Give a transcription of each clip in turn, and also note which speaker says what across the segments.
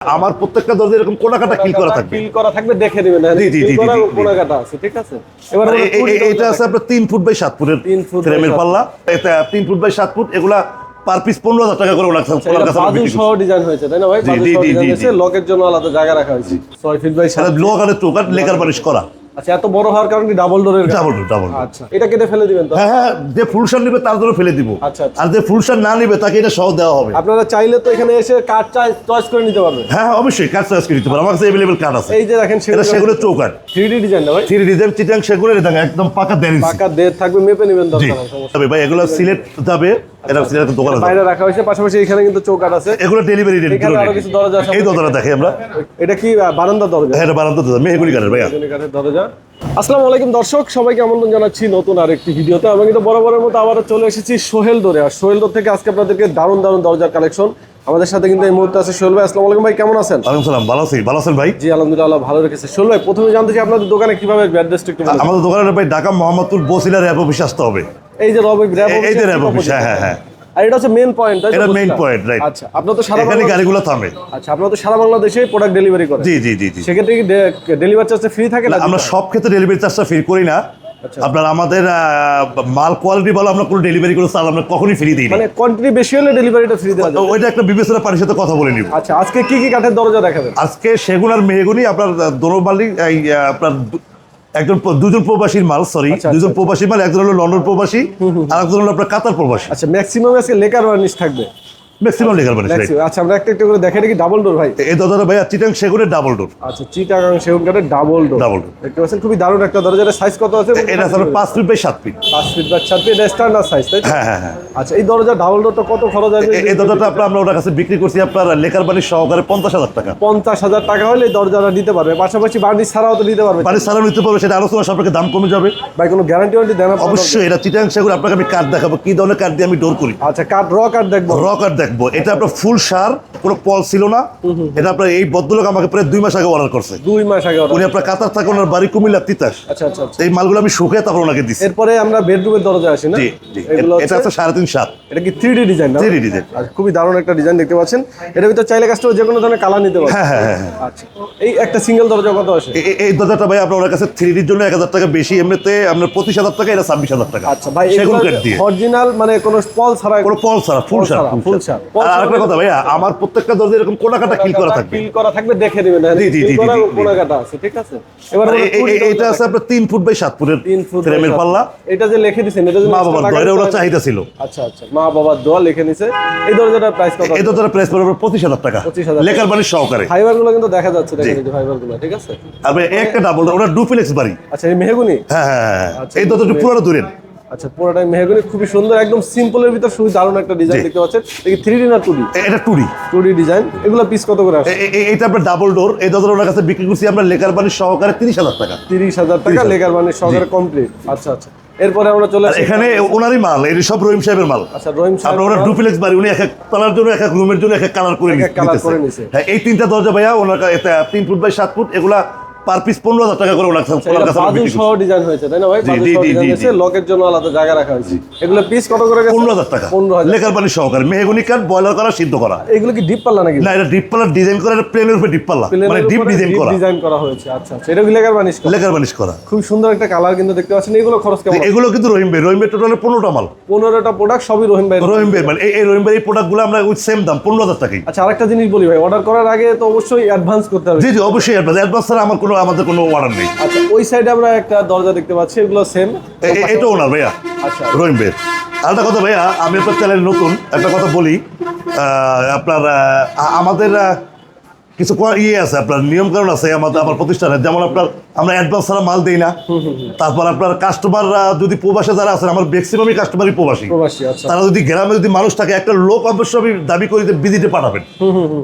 Speaker 1: আমার প্রত্যেকটা দরজা এরকম কোনাকাটা কিল করা থাকবে।
Speaker 2: কিল করা থাকবে দেখে নেবেন
Speaker 1: জি, জি, জি, জি, জি।
Speaker 2: কোনা কাটা আছে ঠিক আছে? এবার
Speaker 1: এ- এটা আছে আপনার 3 ফুট বাই 7 ফুটের
Speaker 2: তিন ফুট বাই
Speaker 1: ফ্রেমের পাল্লা। এটা 3 ফুট বাই 7 ফুট এগুলা পার পিস পনেরো হাজার টাকা করে ওনার কাছে ওনার কাছে
Speaker 2: বাজু সহ ডিজাইন হয়েছে তাই না ভাই? বাজু সহ ডিজাইন হয়েছে লকের জন্য আলাদা জায়গা রাখা হয়েছে। 6 ফুট বাই
Speaker 1: 7 লক আর টোকার লেকার বানিশ করা।
Speaker 2: আচ্ছা এত বড় হওয়ার কারণে ডাবল ডোরের
Speaker 1: ডাবল ডোর ডাবল
Speaker 2: আচ্ছা এটা কেটে ফেলে দিবেন তো?
Speaker 1: হ্যাঁ হ্যাঁ যে ফুলশান নিবে তার জন্য ফেলে দিব।
Speaker 2: আচ্ছা, আচ্ছা।
Speaker 1: আর যে ফুলশান না নিবে তাকে এটা সহ দেওয়া হবে।
Speaker 2: আপনারা চাইলে তো এখানে এসে কাঠ চয়েস করে নিতে পারবেন।
Speaker 1: হ্যাঁ হ্যাঁ অবশ্যই কাজ চার্জ করে দিতে পারে। আমার কাছে কার্ড আছে।
Speaker 2: এই যে দেখেন
Speaker 1: এটা সেগুলো চৌকাঠ।
Speaker 2: থ্রি ডিজাইন না ভাই?
Speaker 1: থ্রি ডিজাইন চিটাং সেগুলো এটা একদম পাকা
Speaker 2: পাকা দের থাকবে মেপে নেবেন দরকার
Speaker 1: ভাই এগুলো সিলেট যাবে এটা সিলেট দোকান
Speaker 2: বাইরে রাখা হয়েছে পাশাপাশি এখানে কিন্তু চৌকাঠ আছে।
Speaker 1: এগুলো ডেলিভারি
Speaker 2: এখানে আরও কিছু দরজা আছে।
Speaker 1: এই দরজাটা দেখি আমরা।
Speaker 2: এটা কি বারান্দা দরজা?
Speaker 1: হ্যাঁ এটা বারান্দা দরজা কাঠের ভাইয়া।
Speaker 2: কাঠের দরজা। আসসালামু আলাইকুম দর্শক সবাইকে আমন্ত্রণ জানাচ্ছি নতুন আরেকটি ভিডিওতে। আমি কিন্তু বরাবরের মতো আবারও চলে এসেছি সোহেল দরে। আর সোহেল দর থেকে আজকে আপনাদেরকে দারুণ দারুণ দরজার কালেকশন। আমাদের সাথে কিন্তু এই মুহূর্তে আছে সোহেল ভাই। আসসালামু আলাইকুম ভাই কেমন আছেন?
Speaker 1: ওয়ালাইকুম সালাম ভালো আছি। ভালো আছেন ভাই?
Speaker 2: জি আলহামদুলিল্লাহ ভালো রেখেছে। সোহেল ভাই প্রথমে জানতে চাই আপনাদের দোকানে কীভাবে অ্যাড্রেসটা একটু
Speaker 1: আমাদের দোকানের ভাই ঢাকা মোহাম্মদপুর বসিলা র্যাপ অফিসে আসতে হবে।
Speaker 2: এই যে রবি
Speaker 1: এই- যে অফিস হ্যাঁ হ্যাঁ হ্যাঁ।
Speaker 2: আর এটা হচ্ছে মেন পয়েন্ট
Speaker 1: এটা মেইন পয়েন্ট রাইট
Speaker 2: আচ্ছা আপনার তো সারা
Speaker 1: এখানে গাড়িগুলো থামে।
Speaker 2: আচ্ছা আপনার তো সারা বাংলাদেশে প্রোডাক্ট ডেলিভারি করেন
Speaker 1: জি জি জি জি।
Speaker 2: সেক্ষেত্রে কি ডেলিভারি চার্জটা ফ্রি থাকে না
Speaker 1: আমরা সব ক্ষেত্রে ডেলিভারি চার্জটা ফ্রি করি না।
Speaker 2: আচ্ছা।
Speaker 1: আপনার আমাদের মাল কোয়ালিটি ভালো আমরা কোনো ডেলিভারি করে চাল আমরা কখনই ফ্রি দিই
Speaker 2: মানে কোয়ান্টিটি বেশি হলে ডেলিভারিটা ফ্রি দেওয়া যায়।
Speaker 1: ওইটা একটা বিবেচনা পানির সাথে কথা বলে নিব।
Speaker 2: আচ্ছা আজকে কি কি কাঠের দরজা দেখাবেন?
Speaker 1: আজকে সেগুন আর মেহগুনি আপনার দোনোবালি এই আপনার একজন দুজন প্রবাসীর মাল সরি
Speaker 2: আচ্ছা,
Speaker 1: দুজন প্রবাসী মাল একজন হলো লন্ডন প্রবাসী আর একজন হলো আপনার কাতার প্রবাসী।
Speaker 2: আচ্ছা ম্যাক্সিমাম আজকে লেকার ওয়ার্নিশ থাকবে।
Speaker 1: ম্যাক্সিমাম লেগার মানে
Speaker 2: আচ্ছা আমরা একটা একটা করে দেখাই কি ডাবল ডোর ভাই।
Speaker 1: এই দরজাটা ভাইয়া চিটাং সেগুনের ডাবল ডোর
Speaker 2: আচ্ছা চিটাগাং সেগুন কাঠের ডাবল ডোর
Speaker 1: Double door।
Speaker 2: দেখতে পাচ্ছেন খুবই দারুণ একটা দরজা এটা সাইজ কত আছে?
Speaker 1: এটা আপনার পাঁচ ফিট বাই সাত ফিট
Speaker 2: পাঁচ ফিট বা চার ফিট এটা স্ট্যান্ডার্ড সাইজ তাই
Speaker 1: হ্যাঁ হ্যাঁ হ্যাঁ।
Speaker 2: আচ্ছা এই দরজা ডাবল ডোরটা কত খরচ আসবে
Speaker 1: এই দরজাটা আপনার আমরা ওনার কাছে বিক্রি করছি আপনার লেকার বাড়ির সহকারে পঞ্চাশ হাজার টাকা।
Speaker 2: পঞ্চাশ হাজার টাকা হলে এই দরজাটা নিতে পারবে। পাশাপাশি বার্নিশ ছাড়াও তো নিতে পারবে।
Speaker 1: বাড়ির সারা নিতে পারবে সেটা আলোচনা সাপেক্ষে দাম কমে যাবে।
Speaker 2: ভাই কোনো গ্যারান্টি ওয়ারেন্টি দেন
Speaker 1: অবশ্যই এটা চিটাং সেগুন আপনাকে আমি কার্ড দেখাবো কি ধরনের কার্ড দিয়ে আমি ডোর করি।
Speaker 2: আচ্ছা কাঠ র কাঠ দেখব।
Speaker 1: র কার্ড দেখব এটা আপনার ফুল সার কোনো পল ছিল না। এটা আপনার এই ভদ্রলোক আমাকে প্রায় দুই মাস আগে অর্ডার করছে।
Speaker 2: দুই মাস আগে
Speaker 1: উনি আপনার কাতার থাকে ওনার বাড়ি কুমিল্লা তিতাস।
Speaker 2: আচ্ছা আচ্ছা আচ্ছা।
Speaker 1: এই মালগুলো আমি শুকিয়ে তারপর ওনাকে দিচ্ছি
Speaker 2: এরপরে আমরা বেডরুমের দরজা আসি না?
Speaker 1: জি জি। এটা আছে সাড়ে তিন সাত।
Speaker 2: এটা কি three D design
Speaker 1: three design
Speaker 2: খুবই দারুণ একটা ডিজাইন দেখতে পাচ্ছেন। এটার ভিতরে চাইলে কাস্টমার যে কোনো ধরনের কালার নিতে পারবে
Speaker 1: হ্যাঁ হ্যাঁ হ্যাঁ হ্যাঁ।
Speaker 2: আচ্ছা। এই একটা সিঙ্গেল দরজা কত আসে?
Speaker 1: এই দরজাটা ভাই আপনার ওনার কাছে থ্রি ডির জন্য এক হাজার টাকা বেশি। এমনিতে আপনার পঁচিশ হাজার টাকা এটা ছাব্বিশ হাজার টাকা।
Speaker 2: আচ্ছা ভাই অরিজিনাল মানে কোনো পল ছাড়া
Speaker 1: কোনো পল ছাড়া ফুল
Speaker 2: ছাড়া,
Speaker 1: আর
Speaker 2: ছাড়া।
Speaker 1: আরেকটা কথা ভাইয়া আমার প্রত্যেকটা দরজা এরকম কোনাকাটা কিল করা থাকবে?
Speaker 2: কিল করা থাকবে দেখে নেবেন
Speaker 1: জি, জি, জি, জি, জি, জি।
Speaker 2: কোনা কাটা আছে ঠিক আছে? এবার
Speaker 1: আর
Speaker 2: আমরা
Speaker 1: এ- এ-
Speaker 2: কুড়ি
Speaker 1: এ- এইটা
Speaker 2: দরজা
Speaker 1: আছে আপনার তিন ফুট বাই সাত ফুটের ফ্রেমের পাল্লা।
Speaker 2: এটা যে লিখে এটা
Speaker 1: মা বাবার দয়ের ওরা চাহিদা ছিল।
Speaker 2: আচ্ছা আচ্ছা মা বাবার দোয়া লিখে নিছে। এই দরজাটার প্রাইস কত?
Speaker 1: এই দরজাটা প্রাইস পড়বে পঁচিশ হাজার টাকা।
Speaker 2: 25,000
Speaker 1: লেকার বাড়ির সহকারে।
Speaker 2: ফাইবারগুলো কিন্তু দেখা যাচ্ছে দেখেন এই যে ফাইবারগুলো ঠিক আছে?
Speaker 1: আর একটা ডাবল ওটা ডুপ্লেক্স বাড়ি।
Speaker 2: আচ্ছা এই মেহগুনি?
Speaker 1: হ্যাঁ হ্যাঁ হ্যাঁ
Speaker 2: আচ্ছা,
Speaker 1: এই দরজাটা পুরোটা দূরেন
Speaker 2: আচ্ছা পুরোটাই মেহগুনি খুবই সুন্দর একদম সিম্পলের ভিতর খুবই দারুণ একটা ডিজাইন দেখতে পাচ্ছেন। এই থ্রি ডি না টু ডি
Speaker 1: এটা টুরি
Speaker 2: টু ডি ডিজাইন এগুলো পিস কত করে আসে?
Speaker 1: এইটা আপনার ডাবল ডোর এই দরজাটা ওনার কাছে বিক্রি করছি আমরা লেকার বাড়ির সহকারে তিরিশ হাজার টাকা।
Speaker 2: তিরিশ হাজার টাকা
Speaker 1: 30,000
Speaker 2: লেগার মানে সহকারে কমপ্লিট আচ্ছা আচ্ছা। এরপরে আমরা চলে
Speaker 1: এখানে ওনারই মাল এই সব রহিম সাহেবের মাল।
Speaker 2: আচ্ছা রহিম সাহেব
Speaker 1: আপনার ওনার ডুপ্লেক্স বাড়ি উনি এক এক তলার জন্য এক এক রুমের জন্য এক এক কালার করে
Speaker 2: নিছে।
Speaker 1: হ্যাঁ এই তিনটা দরজা ভাইয়া ওনার এটা তিন ফুট বাই সাত ফুট এগুলা পার পিস পনেরো হাজার টাকা করে ওনার ওনার কাছে
Speaker 2: বাজু সহ ডিজাইন হয়েছে তাই না ভাই?
Speaker 1: জি, জি, জি,
Speaker 2: ডিজাইন
Speaker 1: জি,
Speaker 2: হয়েছে
Speaker 1: জি।
Speaker 2: লকের জন্য আলাদা জায়গা রাখা হয়েছে। এগুলো পিস কত করে
Speaker 1: পনেরো হাজার টাকা।
Speaker 2: পনেরো হাজার।
Speaker 1: লেকার বাড়ির সহকারে মেহগুনি কাঠ বয়লার করা সিদ্ধ করা।
Speaker 2: এগুলো কি ডিপ পাল্লা নাকি?
Speaker 1: না এটা ডিপ পাল্লার ডিজাইন করা এটা প্লেনের উপরে ডিপ পাল্লা। মানে ডিপ ডিজাইন করা।
Speaker 2: ডিজাইন করা হয়েছে আচ্ছা আচ্ছা। এটা কি বানিশ করা?
Speaker 1: বানিশ করা।
Speaker 2: খুব সুন্দর একটা কালার কিন্তু দেখতে পাচ্ছেন। এগুলো খরচ কেমন?
Speaker 1: এগুলো কিন্তু রহিম ভাই রহিম ভাই টোটালে পনেরোটা মাল।
Speaker 2: পনেরোটা প্রোডাক্ট সবই রহিম ভাই।
Speaker 1: রহিম ভাই মানে এই- এই রহিম ভাই প্রোডাক্টগুলো আমরা ওই সেম দাম পনেরো হাজার টাকাই।
Speaker 2: আচ্ছা আরেকটা জিনিস বলি ভাই অর্ডার করার আগে তো অবশ্যই অ্যাডভান্স করতে হবে।
Speaker 1: জি জি অবশ্যই অ্যাডভান্স অ্যাডভান্স ছাড়া আমার কোনো আমাদের কোনো অর্ডার নেই।
Speaker 2: আচ্ছা ওই সাইডে আমরা একটা দরজা দেখতে পাচ্ছি এগুলো সেম
Speaker 1: এটা ওনার ভাইয়া
Speaker 2: আচ্ছা।
Speaker 1: রহিম ভাই আর একটা কথা ভাইয়া আমি আপনার চ্যানেল নতুন একটা কথা বলি। আহ, আপনার আমাদের কিছু ইয়ে আছে আপনার নিয়ম কারণ আছে আমাদের আমার প্রতিষ্ঠানে। যেমন আপনার আমরা অ্যাডভান্স ছাড়া মাল দেই না। তারপর আপনার কাস্টমার যদি প্রবাসে যারা আছেন আমার ম্যাক্সিমামই কাস্টমারই প্রবাসী।
Speaker 2: আচ্ছা।
Speaker 1: তারা যদি গ্রামে যদি মানুষ থাকে একটা লোক অবশ্যই আমি দাবি করি যে ভিজিটে পাঠাবেন।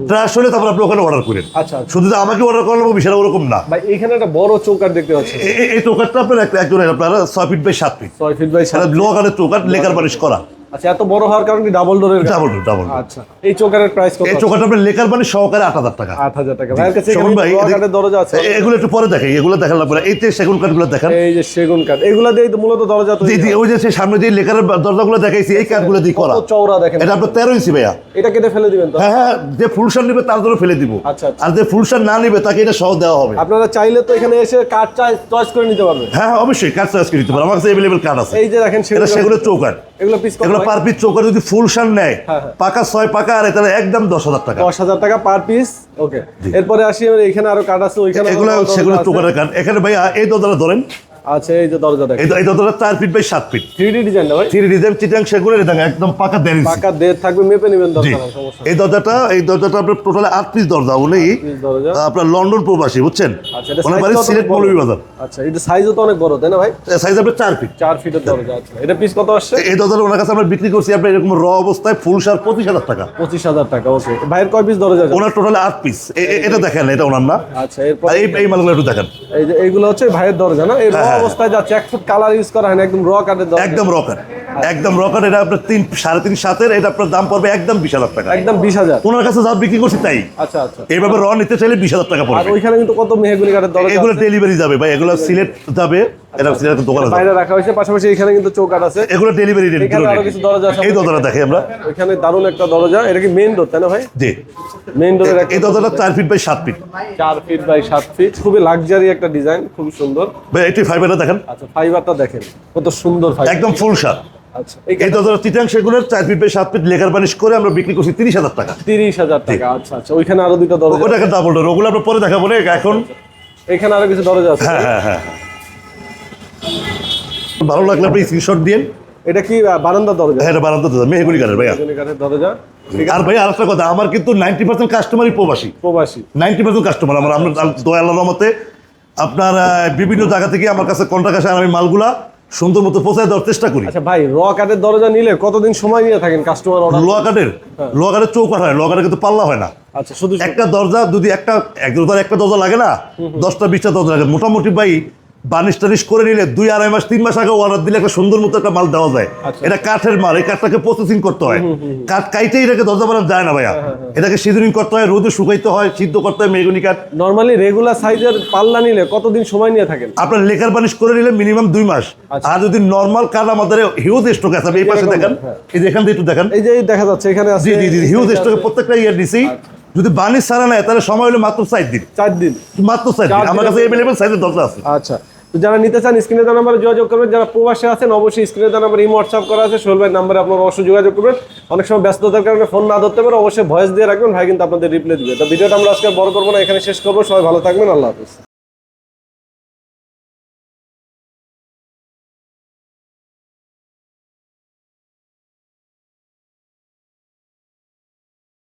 Speaker 1: ট্রাস হলে তারপর আপনি ওখানে অর্ডার করেন।
Speaker 2: আচ্ছা আচ্ছা।
Speaker 1: শুধু যে আমাকে অর্ডার করাবো বিষয়টা ওরকম না।
Speaker 2: এখানে একটা বড় চৌকাট দেখতে পাচ্ছি।
Speaker 1: এই টোকারটা আপনার একটা একজনের আপনার ছয় ফিট বাই সাত ফিট
Speaker 2: ছয় ফিট বাই সাত
Speaker 1: লো কাঠের টোকার লেকার বানিশ করা।
Speaker 2: আচ্ছা এত বড় হওয়ার কারণে ডাবল ডোরের
Speaker 1: ডাবল ডোর ডাবল
Speaker 2: আচ্ছা এই চোকারের প্রাইস কত?
Speaker 1: এই চোখাটা আপনার লেকার বানি সহকারে আট হাজার টাকা।
Speaker 2: আট হাজার টাকা। ভাইয়ের কাছে
Speaker 1: শোভন ভাই,
Speaker 2: কাঠের দরজা আছে।
Speaker 1: এগুলো একটু পরে দেখাই এগুলো লাগবে না। এই যে সেগুন কাঠগুলো দেখান।
Speaker 2: এই যে সেগুন কাঠ এগুলা দিয়েই তো মূলত দরজা
Speaker 1: জি
Speaker 2: তৈরি
Speaker 1: জি
Speaker 2: হয়।
Speaker 1: ওই যে সামনে যে লেকারের দরজাগুলো দেখাইছি এই কাঠগুলো দিয়ে করা।
Speaker 2: চওড়া দেখেন।
Speaker 1: এটা আপনার তেরো ইঞ্চি ভাইয়া।
Speaker 2: এটা কেটে ফেলে দিবেন তো?
Speaker 1: হ্যাঁ হ্যাঁ যে ফুলশান নিবে তার জন্য ফেলে দিব।
Speaker 2: আচ্ছা, আচ্ছা।
Speaker 1: আর যে ফুলশান না নিবে তাকে এটা সহ দেওয়া হবে।
Speaker 2: আপনারা চাইলে তো এখানে এসে কাঠ চয়েস করে নিতে পারবেন।
Speaker 1: হ্যাঁ হ্যাঁ অবশ্যই কাঠ চয়েস করে দিতে পারে আমার কাছে অ্যাভেলেবেল কাঠ আছে।
Speaker 2: এই যে দেখেন সেগুলো
Speaker 1: চৌকাঠ।
Speaker 2: এগুলো পিস
Speaker 1: এগুলো পার পিস চৌকাঠ যদি ফুল শান নেয়
Speaker 2: হ্যাঁ, হ্যাঁ।
Speaker 1: পাকা ছয় পাকা আর তাহলে একদম দশ হাজার টাকা।
Speaker 2: দশ হাজার টাকা পার পিস ওকে এরপরে আসি এখানে আরও কাঠ আছে ওইখানে
Speaker 1: এগুলো সেগুলো
Speaker 2: আছে।
Speaker 1: চৌকাঠের কাঠ এখানে ভাইয়া এই দরজাটা ধরেন।
Speaker 2: আচ্ছা এই যে দরজা দেখেন।
Speaker 1: এই দ- দরজাটা চার ফিট বাই সাত ফিট
Speaker 2: থ্রি ডি ডিজাইন না ভাই?
Speaker 1: থ্রি ডিজাইন চিটাং সেগুলো দেখেন একদম পাকা দেড় ইঞ্চি
Speaker 2: পাকা দেড় থাকবে মেপে নেবেন দরজা সমস্যা
Speaker 1: এই দরজাটা এই দরজাটা আপনার টোটাল আট পিস দরজা
Speaker 2: দরজা।
Speaker 1: আপনার লন্ডন প্রবাসী বুঝছেন?
Speaker 2: আচ্ছা এটা
Speaker 1: ওনার বাড়ি সিলেট
Speaker 2: বড়।
Speaker 1: মৌলভীবাজার।
Speaker 2: আচ্ছা এটা সাইজও তো অনেক বড় তাই না ভাই?
Speaker 1: সাইজ আপনার চার ফিট
Speaker 2: চার ফিটের দরজা আচ্ছা। এটা পিস কত আসছে?
Speaker 1: এই দরজাটা ওনার কাছে আমরা বিক্রি করছি আপনার এরকম র অবস্থায় ফুল সার পঁচিশ হাজার টাকা।
Speaker 2: পঁচিশ হাজার টাকা ওকে ভাইয়ের কয় পিস দরজা
Speaker 1: ওনার টোটাল আট পিস এটা দেখেন এটা ওনার না।
Speaker 2: আচ্ছা এরপর
Speaker 1: এই মালগুলো একটু দেখেন।
Speaker 2: এই যে এইগুলো হচ্ছে ভাইয়ের দরজা না? এই। অবস্থায় যাচ্ছে এক ফুট কালার ইউজ করা হয় একদম র কাঠের
Speaker 1: একদম রকার একদম রকার এটা আপনার তিন সাড়ে তিন সাতের এটা আপনার দাম পড়বে একদম বিশ হাজার টাকা।
Speaker 2: একদম বিশ হাজার।
Speaker 1: ওনার কাছে যা বিক্রি করছি তাই।
Speaker 2: আচ্ছা আচ্ছা।
Speaker 1: এইভাবে র নিতে চাইলে বিশ হাজার টাকা
Speaker 2: আর
Speaker 1: পড়বে।
Speaker 2: ওইখানে কিন্তু কত মেহগুলি কাঠের দরকার
Speaker 1: এগুলো ডেলিভারি যাবে ভাই এগুলো সিলেট যাবে। এটা সিলেটের দোকানে যাবে
Speaker 2: বাইরে রাখা হয়েছে পাশাপাশি এখানে কিন্তু চৌকাট আছে।
Speaker 1: এগুলো ডেলিভারি রেট
Speaker 2: এখানে আরও কিছু দরজা আছে
Speaker 1: এই দরজাটা দেখি আমরা।
Speaker 2: দারুণ একটা দরজা এটা কি মেইন ডোর তাই না ভাই?
Speaker 1: জি।
Speaker 2: মেইন ডোরের
Speaker 1: এই দরজাটা চার feet by feet
Speaker 2: by feet খুবই লাক্সারি একটা ডিজাইন সুন্দর।
Speaker 1: ভাই দেখেন।
Speaker 2: আচ্ছা ফাইবারটা দেখেন। কত সুন্দর ফাইবার
Speaker 1: একদম ফুল সার
Speaker 2: আচ্ছা
Speaker 1: এই চার ফিট বাই সাত ফিট লেখার বানিশ করে আমরা বিক্রি করছি তিরিশ হাজার টাকা।
Speaker 2: তিরিশ হাজার টাকা আচ্ছা আচ্ছা ওইখানে আরও দুইটা দরজা
Speaker 1: ওটা একটা ডাবল ডোর ওগুলো আমরা পরে দেখাবো এখন
Speaker 2: এখানে আরও কিছু দরজা আছে।
Speaker 1: হ্যাঁ হ্যাঁ হ্যাঁ। ভালো লাগলে আপনি স্ক্রিনশট দিন
Speaker 2: এটা কি আহ, বারান্দার দরজা?
Speaker 1: হ্যাঁ এটা বারান্দা দাদা মেহগুলি কাঠের ভাইয়া।
Speaker 2: মেহগনি কাঠের দরজা।
Speaker 1: আর ভাই আরেকটা কথা আমার কিন্তু নাইনটি পার্সেন্ট কাস্টমারই প্রবাসী।
Speaker 2: প্রবাসী।
Speaker 1: নাইনটি পার্সেন্ট কাস্টমার আমার আমরা দয়া আল্লাহর মতে আপনার বিভিন্ন জায়গা থেকে আমার কাছে কন্ট্রাক্ট আসে আর আমি মালগুলা সুন্দর মতো পৌঁছায় দেওয়ার চেষ্টা করি।
Speaker 2: আচ্ছা ভাই র কাঠের দরজা নিলে কতদিন সময় নিয়ে থাকেন কাস্টমার অর্ডার
Speaker 1: লোয়া কাঠের লোয়া কাঠের চৌকাঠ হয় ল কাঠের কিন্তু পাল্লা হয় না।
Speaker 2: আচ্ছা শুধু
Speaker 1: একটা দরজা যদি একটা এক একটা দরজা লাগে না দশটা বিশটা দরজা লাগে। মোটামুটি ভাই বানিশ টানিশ করে নিলে দুই আড়াই মাস তিন মাস আগে অর্ডার দিলে একটা সুন্দর মতো একটা মাল দেওয়া যায়।
Speaker 2: আচ্ছা।
Speaker 1: এটা কাঠের মাল এই কাঠটাকে প্রসেসিং করতে হয়। কাঠ কাইটেই এটাকে দরজা বানানো যায় না ভাইয়া।
Speaker 2: হ্যাঁ,
Speaker 1: এটাকে সিজনিং করতে হয় রোদে শুকাইতে হয় সিদ্ধ করতে হয় মেগুনি কাঠ।
Speaker 2: নর্মালি রেগুলার সাইজের পাল্লা নিলে কতদিন সময় নিয়ে থাকেন?
Speaker 1: আপনার লেখার বানিশ করে নিলে মিনিমাম দুই মাস।
Speaker 2: আচ্ছা।
Speaker 1: আর যদি নর্মাল কাঠ আমাদের হিউজ স্টক আছে আপনি এই পাশে দেখেন।
Speaker 2: হ্যাঁ।
Speaker 1: এই যে এখান থেকে একটু দেখেন।
Speaker 2: এই যে দেখা যাচ্ছে এখানে আছে
Speaker 1: জি জি জি হিউজ স্টকে প্রত্যেকটা ইয়ার দিছি যদি বানিশ ছাড়া নেয় তাহলে সময় হলো মাত্র চার দিন।
Speaker 2: চার দিন।
Speaker 1: মাত্র চার দিন। আমার কাছে এভেলেবেল সাইজের দরজা আছে।
Speaker 2: আচ্ছা। তো যারা নিতে চান, স্ক্রিনে দেওয়া নাম্বারে যোগাযোগ করবেন। যারা প্রবাসে আছেন, অবশ্যই স্ক্রিনে দেওয়া নাম্বার এই হোয়াটসঅ্যাপ করা আছে। সোহেল ভাই নাম্বারে আপনার অবশ্যই যোগাযোগ করবেন। অনেক সময় ব্যস্ততার কারণে ফোন না ধরতে পারে, অবশ্যই ভয়েস দিয়ে রাখবেন। ভাই কিন্তু আপনাদের রিপ্লাই দিবে। তো ভিডিওটা আমরা আজকে বড় করব না, এখানে শেষ করব। সবাই ভালো থাকবেন, আল্লাহ হাফিজ।